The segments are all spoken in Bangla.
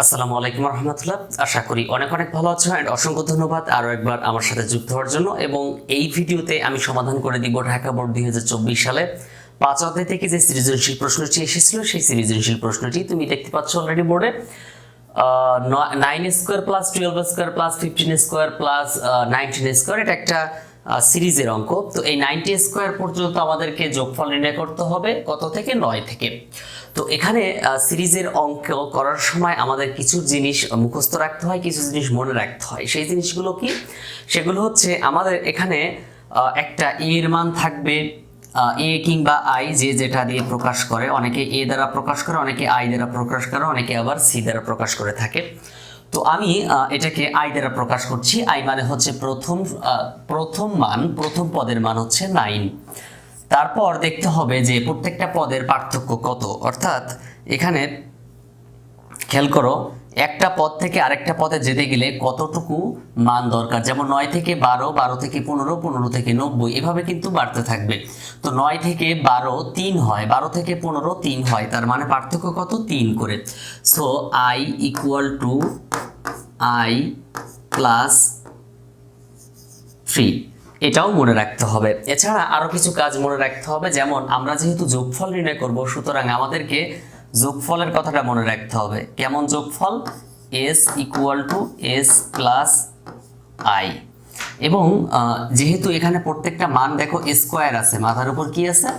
আসসালামু আলাইকুম রহমতুল্লাহ। আশা করি অনেক অনেক ভালো আছো অ্যান্ড অসংখ্য ধন্যবাদ আরও একবার আমার সাথে যুক্ত হওয়ার জন্য। এবং এই ভিডিওতে আমি সমাধান করে দিব ঢাকা বোর্ড দুই হাজার চব্বিশ সালে পাঁচ অধ্যায় থেকে যে সৃজনশীল প্রশ্নটি এসেছিল, সেই সৃজনশীল প্রশ্নটি তুমি দেখতে পাচ্ছ অলরেডি বোর্ডে nine square plus twelve square plus fifteen square plus nineteen square এটা একটা সিরিজের অঙ্ক। তো এই নাইনটি স্কোয়ার পর্যন্ত আমাদেরকে যোগফল নির্ণয় করতে হবে কত থেকে? নয় থেকে। তো এখানে সিরিজের অঙ্ক করার সময় আমাদের কিছু জিনিস মুখস্থ রাখতে হয়, কিছু জিনিস মনে রাখতে হয়। সেই জিনিসগুলো কি? সেগুলো হচ্ছে আমাদের এখানে একটা এর মান থাকবে এ কিংবা আই যে যেটা দিয়ে প্রকাশ করে। অনেকে এ দ্বারা প্রকাশ করে, অনেকে আই দ্বারা প্রকাশ করে, অনেকে আবার সি দ্বারা প্রকাশ করে থাকে। তো আমি এটাকে আই দ্বারা প্রকাশ করছি। আই মানে হচ্ছে প্রথম প্রথম মান, প্রথম পদের মান হচ্ছে নাইন তারপর দেখতে হবে যে প্রত্যেকটা পদের পার্থক্য কত। অর্থাৎ এখানে খেয়াল করো, একটা পদ থেকে আরেকটা পদে যেতে গেলে কতটুকু মান দরকার? যেমন নয় থেকে বারো বারো থেকে পনেরো পনেরো থেকে নব্বই, এভাবে কিন্তু বাড়তে থাকবে। তো নয় থেকে বারো তিন হয়, বারো থেকে পনেরো তিন হয়, তার মানে পার্থক্য কত? তিন করে। So I equal to I plus three এটাও মনে রাখতে হবে। এছাড়া আরও কিছু কাজ মনে রাখতে হবে, যেমন আমরা যেহেতু যোগফল নির্ণয় করব, সুতরাং আমাদেরকে যোগফলের কথাটা মনে রাখতে হবে। কেমন যোগফল? S equal to S plus I এবং যেহেতু এখানে প্রত্যেকটা মান দেখো স্কোয়ার আছে, মাথার উপর কি আছে?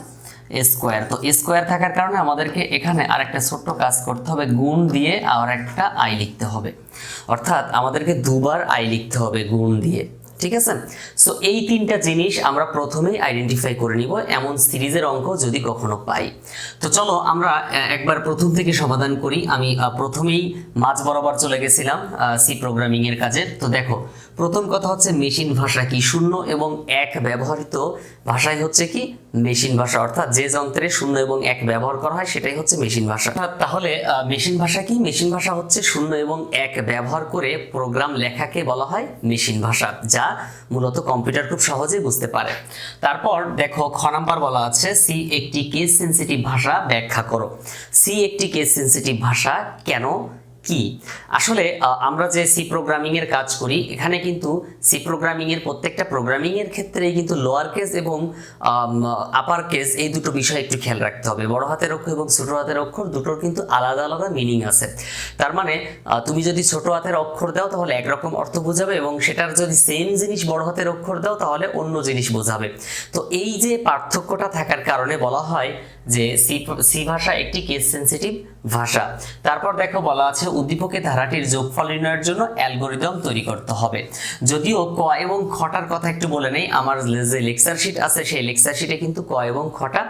স্কোয়ার তো স্কোয়ার থাকার কারণে আমাদেরকে এখানে আরেকটা ছোট্ট কাজ করতে হবে, গুণ দিয়ে আর একটা আই লিখতে হবে। অর্থাৎ আমাদেরকে দুবার আই লিখতে হবে, গুণ দিয়ে। ঠিক আছে? সো এই তিনটা জিনিস আমরা প্রথমেই আইডেন্টিফাই করে নিব, এমন সিরিজের অঙ্ক যদি কখনো পাই। তো চলো, আমরা একবার প্রথম থেকে সমাধান করি। আমি প্রথমেই মাঝ বরাবর চলে গেছিলাম সি প্রোগ্রামিং এর কাজে তো দেখো প্রথম কথা হচ্ছে মেশিন ভাষা কি শূন্য এবং এক ব্যবহৃত ভাষাই হচ্ছে কি মেশিন ভাষা। অর্থাৎ যে যন্ত্রে শূন্য এবং এক ব্যবহার করা হয়, সেটাই হচ্ছে মেশিন ভাষা। তাহলে মেশিন ভাষা কি? মেশিন ভাষা হচ্ছে শূন্য এবং এক ব্যবহার করে প্রোগ্রাম লেখাকে বলা হয় মেশিন ভাষা, যা মূলত কম্পিউটার খুব সহজেই বুঝতে পারে। তারপর দেখো, খ নাম্বার বলা আছে, সি একটি কেস সেন্সিটিভ ভাষা ব্যাখ্যা করো। সি একটি কেস সেন্সিটিভ ভাষা কেন কি? আসলে আমরা যে সি প্রোগ্রামিং এর কাজ করি, এখানে কিন্তু সি প্রোগ্রামিং এর প্রত্যেকটা প্রোগ্রামিং এর ক্ষেত্রেই কিন্তু লোয়ার কেস এবং আপার কেস এই দুটো বিষয় একটু খেয়াল রাখতে হবে। বড় হাতের অক্ষর এবং ছোট হাতের অক্ষর দুটোর কিন্তু আলাদা আলাদা মিনিং আছে। তার মানে তুমি যদি ছোট হাতের অক্ষর দাও, তাহলে একরকম অর্থ বোঝাবে এবং সেটার যদি সেম জিনিস বড় হাতের অক্ষর দাও, তাহলে অন্য জিনিস বোঝাবে। তো এই যে পার্থক্যটা থাকার কারণে বলা হয় যে সি সি ভাষা একটি কেস সেন্সিটিভ ভাষা। তারপর দেখো বলা আছে, উদ্দীপকে ধারাটির যোগফল নির্ণয়ের জন্য অ্যালগোরিদম তৈরি করতে হবে। যদিও ক এবং খটার কথা একটু বলে নেই, আমার যে লেকচার শিট আছে, সেই লেকচার শিটে কিন্তু ক এবং খটা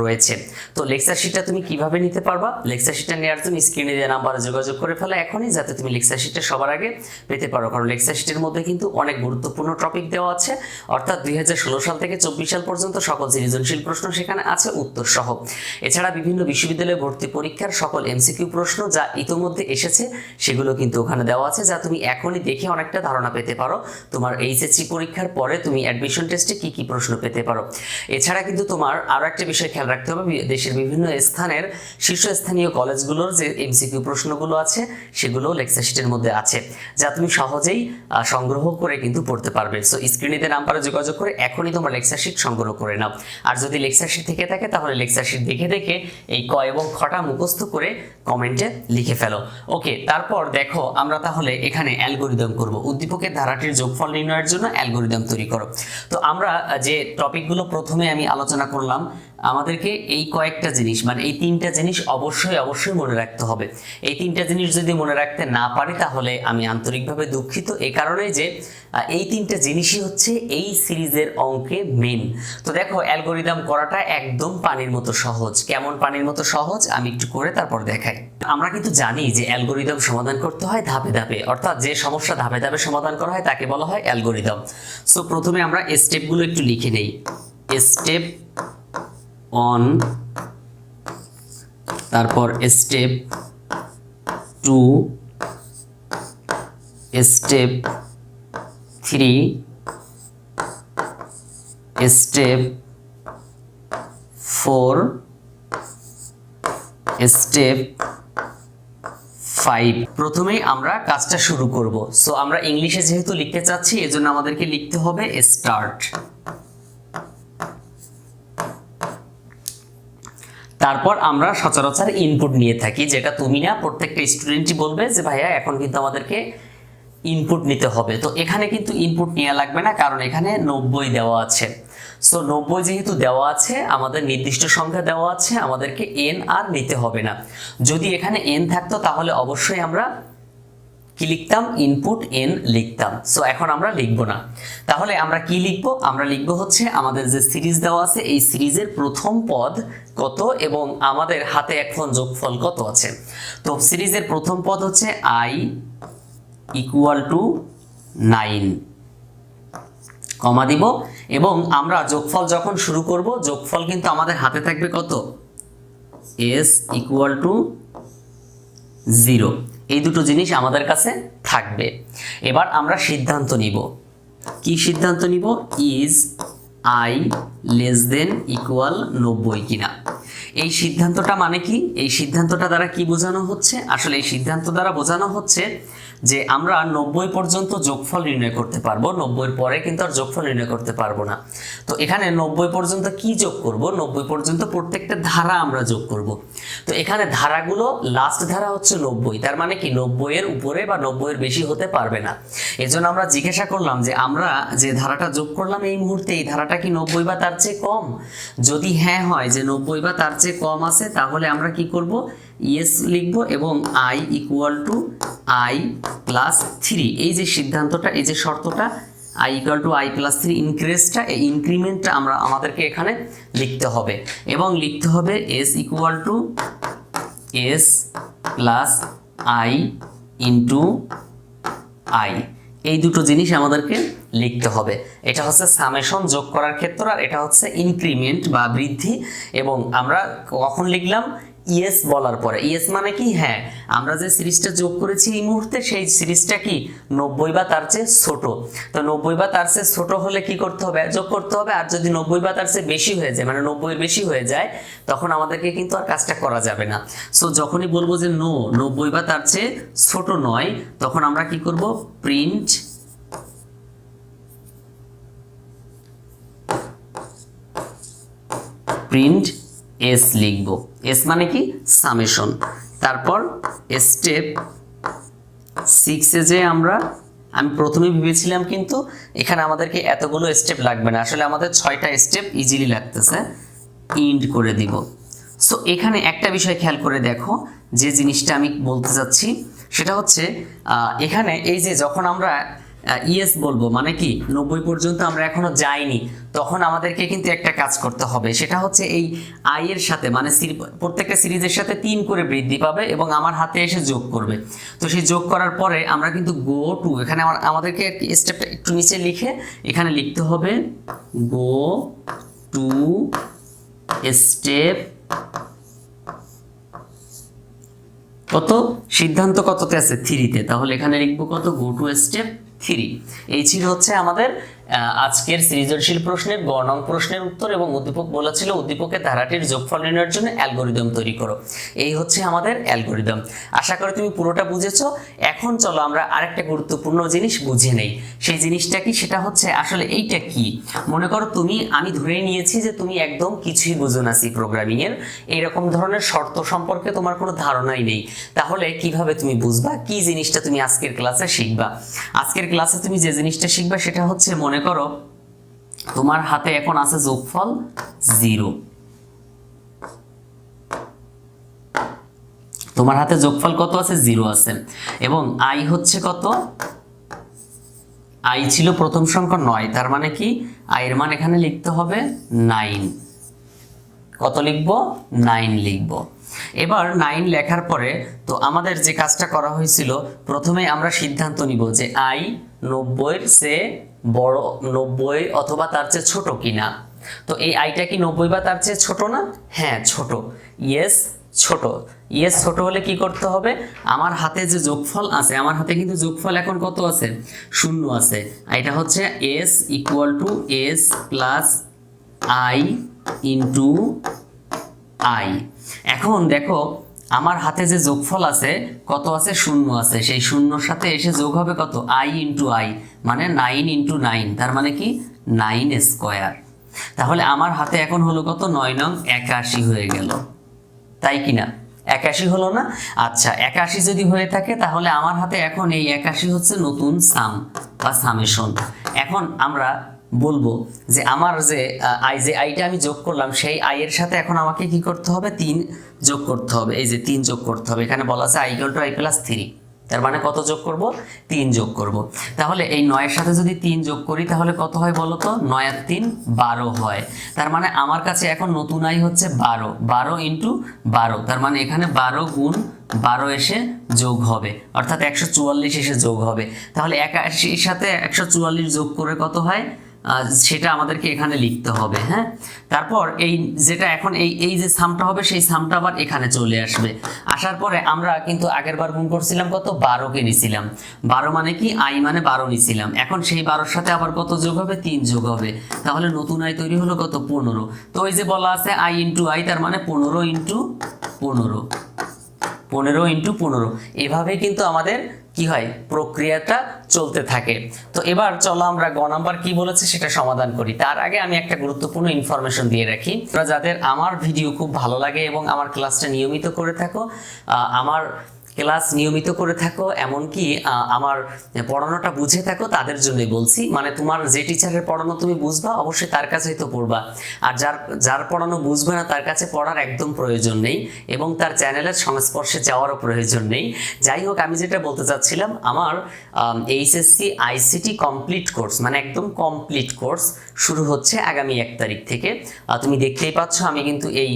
রয়েছে। তো লেকচার শিটটা তুমি কীভাবে নিতে পারবা? লেকচার শিটটা নেওয়ার জন্য স্ক্রিনে দেওয়া নাম্বারে যোগাযোগ করে ফেলো এখনই, যাতে তুমি লেকচার শিটটা সবার আগে পেতে পারো। কারণ লেকচার শিটের মধ্যে কিন্তু অনেক গুরুত্বপূর্ণ টপিক দেওয়া আছে। অর্থাৎ দুই হাজার ষোলো সাল থেকে চব্বিশ সাল পর্যন্ত সকল সৃজনশীল প্রশ্ন সেখানে আছে উত্তর সহ এছাড়া বিভিন্ন বিশ্ববিদ্যালয়ে ভর্তি পরীক্ষার সকল এমসিকিউ প্রশ্ন যা ইতোমধ্যে এসেছে, সেগুলো কিন্তু ওখানে দেওয়া আছে, যা তুমি এখনই দেখে অনেকটা ধারণা পেতে পারো। তোমার এইচএসসি পরীক্ষার পরে তুমি অ্যাডমিশন টেস্টে কি কি প্রশ্ন পেতে পারো। এছাড়া কিন্তু তোমার আরও একটা বিষয় খেয়াল রাখতে হবে। দেশের বিভিন্ন স্থানের শীর্ষস্থানীয় কলেজগুলোর যে এমসিকিউ প্রশ্নগুলো আছে সেগুলো লেকচার মধ্যে আছে, যা তুমি সহজেই সংগ্রহ করে কিন্তু পড়তে পারবে। সো, স্ক্রিনেতে নাম্বারে যোগাযোগ করে এখনই তোমার লেকচার সংগ্রহ করে নাও। আর যদি লেকচার থেকে থাকে, তাহলে লেকচার দেখে দেখে এই ক এবং খটা মুখস্থ করে কমেন্টে লিখে ফেলো। ওকে, তারপর দেখো, আমরা তাহলে এখানে অ্যালগোরিদম করব। উদ্দীপকের ধারাটির যোগফল নির্ণয়ের জন্য অ্যালগোরিদম তৈরি করো। তো আমরা যে টপিকগুলো প্রথমে আমি আলোচনা করলাম আমাদেরকে এই কয়েকটা জিনিস মানে এই তিনটা জিনিস অবশ্যই অবশ্যই মনে রাখতে হবে। এই তিনটা জিনিস যদি মনে রাখতে না পারি, তাহলে আমি আন্তরিকভাবে দুঃখিত। এই কারণে যে এই তিনটা জিনিসই হচ্ছে এই সিরিজের অঙ্কে মেন তো দেখো, অ্যালগোরিদম করাটা একদম পানির মতো সহজ। কেমন পানির মতো সহজ? আমি একটু করে তারপর দেখাই। আমরা কিন্তু জানি যে অ্যালগোরিদম সমাধান করতে হয় ধাপে ধাপে। অর্থাৎ যে সমস্যা ধাপে ধাপে সমাধান করা হয়, তাকে বলা হয় অ্যালগোরিদম। সো প্রথমে আমরা স্টেপগুলো একটু লিখে নেই। স্টেপ অন তারপর step two step three step four step five প্রথমেই আমরা কাজটা শুরু করব। সো আমরা ইংলিশে যেহেতু লিখতে চাচ্ছি, এজন্য আমাদেরকে লিখতে হবে স্টার্ট তারপর আমরা সচরাচর ইনপুট নিয়ে থাকি, যেটা তুমি না প্রত্যেকটা স্টুডেন্টই বলবে যে, ভাইয়া, এখন কিন্তু আমাদেরকে ইনপুট নিতে হবে। তো এখানে কিন্তু ইনপুট নেওয়া লাগবে না, কারণ এখানে নব্বই দেওয়া আছে। সো নব্বই যেহেতু দেওয়া আছে, আমাদের নির্দিষ্ট সংখ্যা দেওয়া আছে, আমাদেরকে এন আর নিতে হবে না। যদি এখানে এন থাকতো, তাহলে অবশ্যই আমরা কি লিখতাম? ইনপুট এন লিখতাম। সো এখন আমরা লিখব না। তাহলে আমরা কি লিখব? আমরা লিখব হচ্ছে আমাদের যে সিরিজ দেওয়া আছে, এই সিরিজের প্রথম পদ কত এবং আমাদের হাতে এখন যোগফল কত আছে? তো সিরিজের প্রথম পদ হচ্ছে I equal to nine comma দিব। এবং আমরা যোগফল যখন শুরু করব, যোগফল কিন্তু আমাদের হাতে থাকবে কত? এস ইকুয়াল টু জিরো এই দুটো জিনিস আমাদের কাছে থাকবে। এবার আমরা সিদ্ধান্ত নিব। কি সিদ্ধান্ত নিব? Is I less than equal নব্বই কিনা। এই সিদ্ধান্তটা মানে কি? এই সিদ্ধান্তটা দ্বারা কি বোঝানো হচ্ছে? আসলে এই সিদ্ধান্ত দ্বারা বোঝানো হচ্ছে যে আমরা নব্বই পর্যন্ত যোগফল নির্ণয় করতে পারব। নব্বইয়ের পরে কিন্তু আর যোগফল নির্ণয় করতে পারব না। তো এখানে নব্বই পর্যন্ত কি যোগ করব? নব্বই পর্যন্ত প্রত্যেকটা ধারা আমরা যোগ করব। তো এখানে ধারাগুলো লাস্ট ধারা হচ্ছে নব্বই। তার মানে কি? নব্বইয়ের উপরে বা নব্বইয়ের বেশি হতে পারবে না। এজন্য আমরা জিজ্ঞাসা করলাম যে আমরা যে ধারাটা যোগ করলাম এই মুহূর্তে, এই ধারাটা কি নব্বই বা তার চেয়ে কম? যদি হ্যাঁ হয় যে নব্বই বা তার চেয়ে কম আছে, তাহলে আমরা কি করব? ইয়েস লিখব এবং I equal to I plus three এই যে সিদ্ধান্তটা, এই যে শর্তটা I equal to I plus three ইনক্রিজটা এই ইনক্রিমেন্টটা আমরা আমাদেরকে এখানে লিখতে হবে। এবং লিখতে হবে S equal to S plus I into I এই দুটো জিনিস আমাদেরকে লিখতে হবে। এটা হচ্ছে সামেশন যোগ করার ক্ষেত্র আর এটা হচ্ছে ইনক্রিমেন্ট বা বৃদ্ধি এবং আমরা কখন লিখলাম? ইয়েস বলার পরে। ইয়েস মানে কি? হ্যাঁ আমরা যে সিরিজটা যোগ করেছি এই মুহূর্তে সেই সিরিজটা কি? নব্বই বা তার চেয়ে ছোট। তো নব্বই বা তার চেয়ে ছোট হলে কি করতে হবে? যোগ করতে হবে। আর যদি নব্বই বা তার চেয়ে বেশি হয়ে যায় মানে নব্বই বেশি হয়ে যায়, তখন আমাদেরকে কিন্তু আর কাজটা করা যাবে না। সো যখনই বলব যে নো নব্বই বা তার চেয়ে ছোট নয়, তখন আমরা কি করব? প্রিন্ট প্রিন্ট এস লিখব। এস মানে কি? সামেশন তারপর স্টেপ সিক্সে যে আমরা, আমি প্রথমে ভেবেছিলাম কিন্তু এখানে আমাদেরকে এতগুলো স্টেপ লাগবে না। আসলে আমাদের ছয়টা স্টেপ ইজিলি লাগতেছে। ইন্ড করে দিব। সো এখানে একটা বিষয় খেয়াল করে দেখো, যে জিনিসটা আমি বলতে চাচ্ছি সেটা হচ্ছে এখানে এই যে যখন আমরা ইয়েস বলব মানে কি, নব্বই পর্যন্ত আমরা এখনও যাইনি, তখন আমাদেরকে কিন্তু একটা কাজ করতে হবে, সেটা হচ্ছে এই আই এর সাথে মানে প্রত্যেকটা সিরিজের সাথে তিন করে বৃদ্ধি পাবে এবং আমার হাতে এসে যোগ করবে। তো সেই যোগ করার পরে আমরা কিন্তু গো টু এখানে আমার- আমাদেরকে স্টেপটা একটু নিচে লিখে, এখানে লিখতে হবে গো টু স্টেপ কত? সিদ্ধান্ত কততে আছে? থ্রিতে তাহলে এখানে লিখব কত? Go to step three. এই ছিল হচ্ছে আমাদের আজকের সৃজনশীল প্রশ্নের গ প্রশ্নের উত্তর এবং উদ্দীপক বলেছিল উদ্দীপকের ধারাটির যোগফল নির্ণয়ের জন্য অ্যালগোরিদম তৈরি করো। এই হচ্ছে আমাদের অ্যালগোরিদম আশা করি তুমি পুরোটা বুঝেছ। এখন চলো আমরা আরেকটা গুরুত্বপূর্ণ জিনিস বুঝে নেই। সেই জিনিসটা কি? সেটা হচ্ছে আসলে এইটা কি? মনে করো তুমি, আমি ধরে নিয়েছি যে তুমি একদম কিছুই বুঝো না সি প্রোগ্রামিং এর এইরকম ধরনের শর্ত সম্পর্কে তোমার কোনো ধারণাই নেই। তাহলে কীভাবে তুমি বুঝবা? কি জিনিসটা তুমি আজকের ক্লাসে শিখবা? আজকের ক্লাসে তুমি যে জিনিসটা শিখবা সেটা হচ্ছে মনে করো, তোমার হাতে এখন আছে যোগফল জিরো। তোমার হাতে যোগফল কত আছে? জিরো আছে। এবং আই হচ্ছে কত? আই ছিল প্রথম সংখ্যা নয়, তার মানে কি? আয়ের মান এখানে লিখতে হবে নাইন কত লিখব? নাইন লিখব। এবার নাইন লেখার পরে, তো আমাদের যে কাজটা করা হয়েছিল, প্রথমে আমরা সিদ্ধান্ত নিব যে আই নব্বইয়ের সে বড় নব্বই অথবা তার চেয়ে ছোট কিনা? তো এই আইটা কি নব্বই বা তার চেয়ে ছোট না? হ্যাঁ ছোট। ইয়েস ছোট। ইয়েস ছোট হলে কি করতে হবে? আমার হাতে যে যোগফল আছে, আমার হাতে কিন্তু যোগফল এখন কত আছে? শূন্য আছে। এটা হচ্ছে S equal to S plus I into I এখন দেখো আমার হাতে যে যোগফল আছে, কত আছে? শূন্য আছে। সেই শূন্যর সাথে এসে যোগ হবে কত? আই ইন্টু আই মানে নাইন ইন্টু নাইন তার মানে কি? নাইন স্কোয়ার তাহলে আমার হাতে এখন হলো কত? নয় নং একাশি হয়ে গেল। তাই কি না? একাশি হলো না? আচ্ছা একাশি যদি হয়ে থাকে, তাহলে আমার হাতে এখন এই একাশি হচ্ছে নতুন সাম বা সামেশন এখন আমরা বলব যে আমার যে আই, যে আইটা আমি যোগ করলাম, সেই আইয়ের সাথে এখন আমাকে কি করতে হবে? তিন যোগ করতে হবে। এই যে তিন যোগ করতে হবে। এখানে বলা আছে I to I plus three. তার মানে কত যোগ করব? তিন যোগ করব। তাহলে এই নয়ের সাথে যদি তিন যোগ করি, তাহলে কত হয় বলো তো? নয় আর তিন, বারো হয়। তার মানে আমার কাছে এখন নতুন আই হচ্ছে বারো। বারো ইন্টু বারো। তার মানে এখানে বারো গুণ বারো এসে যোগ হবে। অর্থাৎ একশো চুয়াল্লিশ এসে যোগ হবে। তাহলে একাশির সাথে একশো চুয়াল্লিশ যোগ করে কত হয়? সেটা আমাদেরকে এখানে লিখতে হবে হ্যাঁ? তারপর এই যেটা এখন এই এই যে সামটা হবে, সেই সামটা আবার এখানে চলে আসবে। আসার পরে আমরা কিন্তু আগের বার গুণ করছিলাম কত? বারোকে নিছিলাম। বারো মানে কি? আই মানে বারো নিছিলাম। এখন সেই বারোর সাথে আবার কত যোগ হবে? তিন যোগ হবে। তাহলে নতুন আই তৈরি হলো কত? পনেরো। তো ওই যে বলা আছে আই ইন্টু আই, তার মানে পনেরো ইন্টু পনেরো। পনেরো ইন্টু পনেরো। এভাবে কিন্তু আমাদের কি হয়? প্রক্রিয়াটা চলতে থাকে। তো এবার চলো আমরা গ নাম্বার কি বলেছে সেটা সমাধান করি। তার আগে আমি একটা গুরুত্বপূর্ণ ইনফরমেশন দিয়ে রাখি। যাদের আমার ভিডিও খুব ভালো লাগে এবং আমার ক্লাসটা নিয়মিত করে থাকো আমার ক্লাস নিয়মিত করে থাকো, এমনকি আমার পড়ানোটা বুঝে থাকো, তাদের জন্যই বলছি। মানে তোমার যে টিচারের পড়ানো তুমি বুঝবা, অবশ্যই তার কাছেই তো পড়বা। আর যার যার পড়ানো বুঝবে না, তার কাছে পড়ার একদম প্রয়োজন নেই, এবং তার চ্যানেলের সংস্পর্শে যাওয়ারও প্রয়োজন নেই। যাই হোক, আমি যেটা বলতে চাচ্ছিলাম, আমার এইচএসসি আইসিটি কমপ্লিট কোর্স মানে একদম কমপ্লিট কোর্স শুরু হচ্ছে আগামী এক তারিখ থেকে। তুমি দেখতেই পাচ্ছ, আমি কিন্তু এই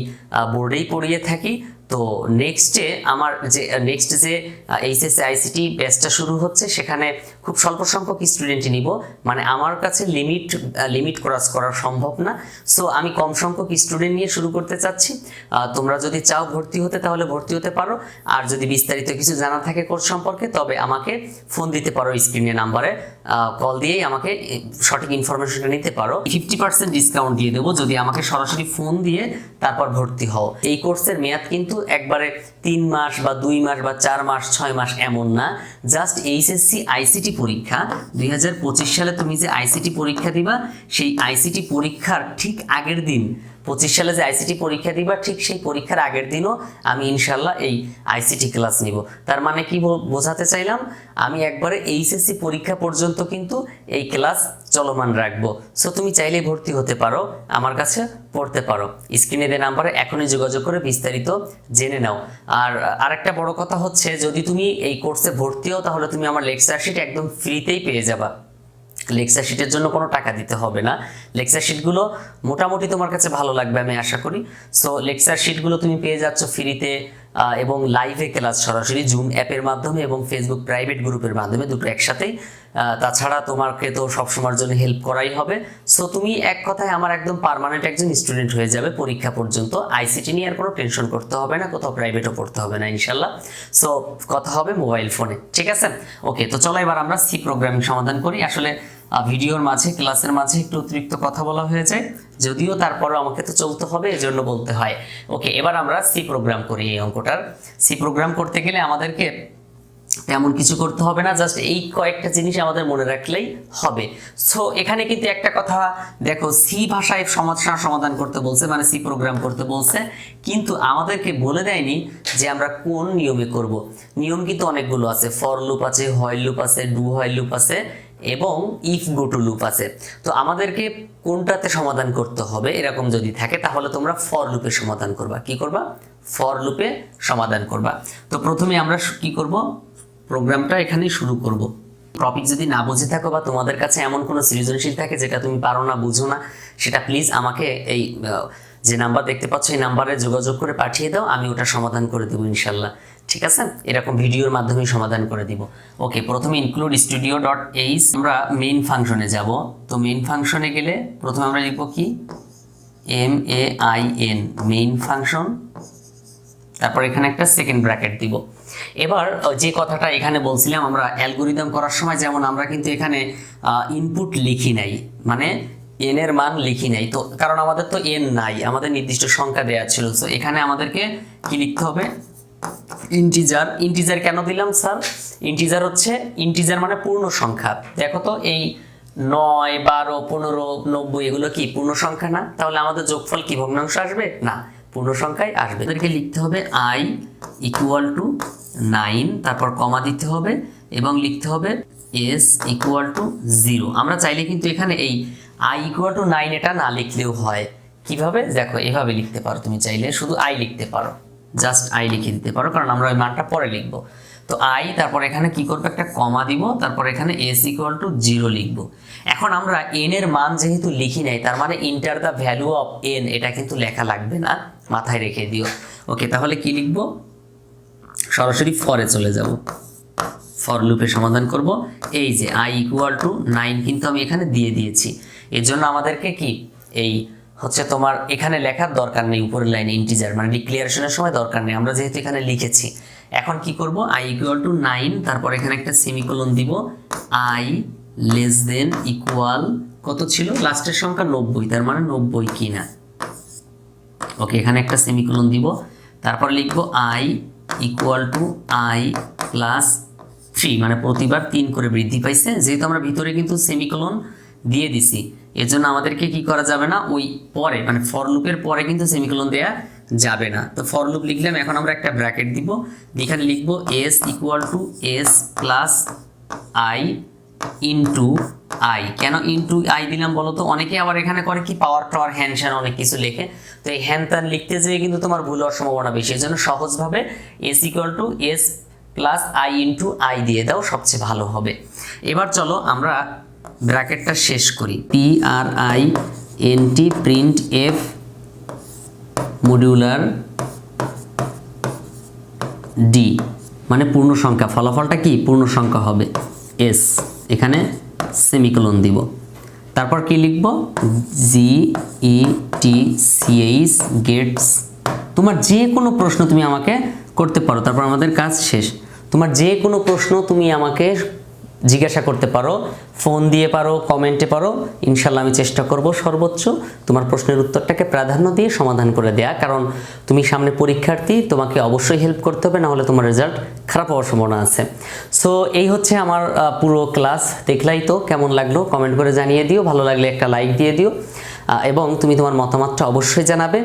বোর্ডেই পড়িয়ে থাকি। তো নেক্সটে আমার যে নেক্সট যে এইচএসসি আইসিটি ব্যাচটা শুরু হচ্ছে, সেখানে খুব স্বল্প সংখ্যক স্টুডেন্টই নিব। মানে আমার কাছে লিমিট লিমিট ক্রস করা সম্ভব না। সো আমি কম সংখ্যক স্টুডেন্ট নিয়ে শুরু করতে চাচ্ছি। তোমরা যদি চাও ভর্তি হতে, তাহলে ভর্তি হতে পারো। আর যদি বিস্তারিত কিছু জানা থাকে কোর্স সম্পর্কে, তবে আমাকে ফোন দিতে পারো স্ক্রিনে নাম্বারে কল দিয়েই আমাকে সঠিক ইনফরমেশনটা নিতে পারো। ফিফটি পার্সেন্ট ডিসকাউন্ট দিয়ে দেবো। যদি আমাকে সরাসরি ফোন দিয়ে তারপর ভর্তি হও। এই কোর্সের মেয়াদ কিন্তু একবারে তিন মাস বা দুই মাস বা চার মাস, ছয় মাস এমন না। জাস্ট এইচএসসি আইসিটি পরীক্ষা। দুই হাজার পঁচিশ সালে তুমি যে আইসিটি পরীক্ষা দিবা, সেই আইসিটি পরীক্ষার ঠিক আগের দিন পঁচিশ সালে যে আইসিটি পরীক্ষা দিবা, ঠিক সেই পরীক্ষার আগের দিনও আমি ইনশাল্লাহ এই আইসিটি ক্লাস নিব। তার মানে কি বোঝাতে চাইলাম, আমি একবারে এইচএসসি পরীক্ষা পর্যন্ত কিন্তু এই ক্লাস চলমান রাখব। সো তুমি চাইলে ভর্তি হতে পারো, আমার কাছে পড়তে পারো। স্ক্রিনে দেওয়া নাম্বারে এখনই যোগাযোগ করে বিস্তারিত জেনে নাও। আর আরেকটা বড় কথা হচ্ছে, যদি তুমি এই কোর্সে ভর্তি হও, তাহলে তুমি আমার লেকচার শিট একদম ফ্রিতেই পেয়ে যাবা। লেকচার শিটের জন্য কোনো টাকা দিতে হবে না। লেকচার শিটগুলো মোটামুটি তোমার কাছে ভালো লাগবে আমি আশা করি। সো লেকচার শিটগুলো তুমি পেয়ে যাচ্ছ ফ্রিতে এবং লাইভে ক্লাস সরাসরি জুম অ্যাপের মাধ্যমে এবং ফেসবুক প্রাইভেট গ্রুপের মাধ্যমে দুটো একসাথেই। তাছাড়া তোমাকে তো সবসময়ের জন্য হেল্প করাই হবে। সো তুমি এক কথায় আমার একদম পার্মানেন্ট একজন স্টুডেন্ট হয়ে যাবে পরীক্ষা পর্যন্ত। আইসিটি নিয়ে আর কোনো টেনশন করতে হবে না, কোথাও প্রাইভেটও পড়তে হবে না ইনশাল্লাহ। সো কথা হবে মোবাইল ফোনে ঠিক আছে? ওকে তো চলো এবার আমরা সি প্রোগ্রামিং সমাধান করি। আসলে ভিডিওর মাঝে, ক্লাসের মাঝে একটু অতিরিক্ত কথা বলা হয়ে যায়। যদিও তারপরও আমাকে তো চলতে হবে, এজন্য বলতে হয়। ওকে, এবার আমরা সি প্রোগ্রাম করি এই অঙ্কটার। সি প্রোগ্রাম করতে গেলে আমাদেরকে তেমন কিছু করতে হবে না, জাস্ট এই কয়েকটা জিনিস আমাদের মনে রাখলেই হবে। সো এখানে কিন্তু একটা কথা, দেখো সি ভাষায় সমস্যার সমাধান করতে বলছে মানে সি প্রোগ্রাম করতে বলছে, কিন্তু আমাদেরকে বলে দেয়নি যে আমরা কোন নিয়মে করব। নিয়ম কিন্তু অনেকগুলো আছে। ফর লুপ আছে হয় লুপ আছে ডু হয় লুপ আছে এবং ইফ গো টু লুপ আছে। তো আমাদেরকে কোনটাতে সমাধান করতে হবে এরকম যদি থাকে, তাহলে তোমরা ফর লুপে সমাধান করবা। কি করবা? ফর লুপে সমাধান করবা। তো প্রথমে আমরা কি করব? প্রোগ্রামটা এখানেই শুরু করব। টপিক যদি না বুঝে থাকো বা তোমাদের কাছে এমন কোনো সৃজনশীল থাকে যেটা তুমি পারো না, বুঝো না, সেটা প্লিজ আমাকে এই যে নাম্বার দেখতে পাচ্ছ, এই নাম্বারে যোগাযোগ করে পাঠিয়ে দাও, আমি ওটা সমাধান করে দেবো ইনশাল্লাহ। ঠিক আছে? এরকম ভিডিওর মাধ্যমে সমাধান করে দিব। ওকে, প্রথমে ইনক্লুড স্টুডিও ডট এইচ আমরা মেইন ফাংশনে যাব। তো মেইন ফাংশনে গেলে প্রথমে আমরা লিখব কি? M A I N main function তারপর এখানে একটা সেকেন্ড ব্র্যাকেট দিব। এবার যে কথাটা এখানে বলছিলাম, আমরা অ্যালগোরিদম করার সময় যেমন আমরা কিন্তু এখানে ইনপুট লিখি নাই। মানে এন এর মান লিখি নাই। তো কারণ আমাদের তো এন নাই, আমাদের নির্দিষ্ট সংখ্যা দেওয়া ছিল। তো এখানে আমাদেরকে কি লিখতে হবে? ইন্টিজার ইন্টিজার কেন দিলাম, স্যার? ইন্টিজার হচ্ছে ইন্টিজার মানে পূর্ণ সংখ্যা। দেখো তো, এই নয়, বারো, পনেরো, নব্বই, এগুলো কি পূর্ণ সংখ্যা না? তাহলে আমাদের যোগফল কি, ভগ্নাংশ আসবে? না, পূর্ণ সংখ্যায় আসবে। এদেরকে লিখতে হবে আই ইকুয়াল টু নাইন তারপর কমা দিতে হবে, এবং লিখতে হবে এস ইকুয়াল টু জিরো আমরা চাইলে কিন্তু এখানে এই আই ইকুয়াল টু নাইন এটা না লিখলেও হয়। কীভাবে? দেখো, এভাবে লিখতে পারো তুমি চাইলে, শুধু আই লিখতে পারো। জাস্ট আই লিখে দিতে পারো, কারণ আমরা ওই মানটা পরে লিখব। তো আই তারপর এখানে কি করব? একটা কমা দিব, তারপর এখানে এস ইকুয়াল টু জিরো লিখব। এখন আমরা এন এর মান যেহেতু লিখি নাই, তার মানে enter the value of N এটা কিন্তু লেখা লাগবে না। মাথায় রেখে দিও। ওকে, তাহলে কি লিখব? সরাসরি ফরে চলে যাব। ফর লুপে সমাধান করব। এই যে আই ইকুয়াল টু নাইন কিন্তু আমি এখানে দিয়ে দিয়েছি। এর জন্য আমাদেরকে কি এই হচ্ছে তোমার এখানে লেখার দরকার নেই, উপরের লাইনে ইন্টিজার মানে ডিক্লিয়ারেশনের সময় দরকার নেই। আমরা যেহেতু এখানে লিখেছি, এখন কি করব? আই ইকুয়াল টু নাইন তারপর এখানে একটা সেমিকোলন দিব আই লেস দেন ইকুয়াল কত ছিল? লাস্টের সংখ্যা নব্বই, তার মানে নব্বই কিনা। ওকে এখানে একটা সেমিকোলন দিব, তারপর লিখব I equal to I plus three মানে প্রতিবার তিন করে বৃদ্ধি পাইছে। যেহেতু আমরা ভিতরে কিন্তু সেমিকোলন দিয়ে দিছি। এর জন্য আমাদেরকে কি করা যাবে না? ওই পরে মানে ফর লুপের পরে কিন্তু সেমিকোলন দেয়া যাবে না। তো ফর লুপ লিখলাম, এখন আমরা একটা ব্র্যাকেট দিব। এখানে লিখব S equal to S plus I into I কেন ইনটু আই দিলাম বলো তো? অনেকে আবার এখানে করে কি পাওয়ার টাওয়ার হ্যান স্যান অনেক কিছু লেখে। তো এই হ্যান লিখতে যেয়ে কিন্তু তোমার ভুল হওয়ার সম্ভাবনা বেশি। এই জন্য সহজভাবে S equal to S plus I into I দিয়ে দাও, সবচেয়ে ভালো হবে। এবার চলো আমরা ব্র্যাকেটটা শেষ করি। P R I N print F modular D মানে পূর্ণ সংখ্যা। ফলাফলটা কি? পূর্ণ সংখ্যা হবে এস এখানে সেমিকোলন দিব। তারপর কি লিখব? জি ই টি সিএইচ গেটস তোমার যে কোনো প্রশ্ন তুমি আমাকে করতে পারো। তারপর আমাদের কাজ শেষ। তোমার যে কোনো প্রশ্ন তুমি আমাকে জিজ্ঞাসা করতে পারো, ফোন দিয়ে পারো, কমেন্টে পারো, ইনশাল্লাহ আমি চেষ্টা করব সর্বোচ্চ তোমার প্রশ্নের উত্তরটাকে প্রাধান্য দিয়ে সমাধান করে দেয়া। কারণ তুমি সামনে পরীক্ষার্থী, তোমাকে অবশ্যই হেল্প করতে হবে না হলে তোমার রেজাল্ট খারাপ হওয়ার সম্ভাবনা আছে। সো এই হচ্ছে আমার পুরো ক্লাস দেখলাই তো কেমন লাগল? কমেন্ট করে জানিয়ে দিও। ভালো লাগলে একটা লাইক দিয়ে দিও। এবং তুমি তোমার মতামতটা অবশ্যই জানাবে।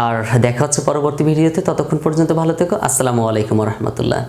আর দেখা হচ্ছে পরবর্তী ভিডিওতে। ততক্ষণ পর্যন্ত ভালো থেকো। আসসালামু আলাইকুম রহমতুল্লাহ।